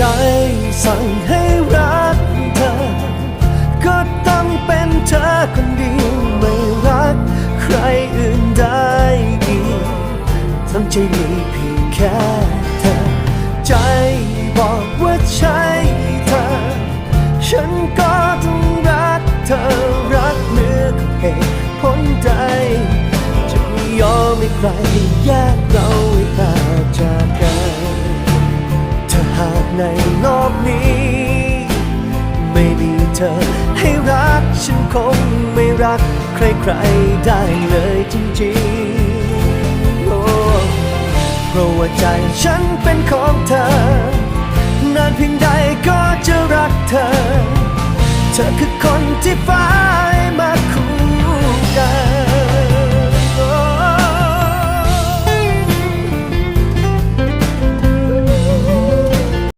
ใจสั่งให้รักเธอ ก็ต้องเป็นเธอคนเดียวไม่รักใครอื่นได้อีกทั้งใจมีเพียงแค่เธอ ใจบอกว่าใช่เธอ ฉันก็ต้องรักเธอรักเหนือกับเหตุผลใดจะไม่ยอมให้ใครแยกเรา ในโลกนี้ ไม่มีเธอให้รักฉันคงไม่รักใครๆได้เลยจริงๆโอ้เพราะว่าใจฉันเป็นของเธอนานเพียงใดก็จะรักเธอ เธอคือคนที่ฟ้า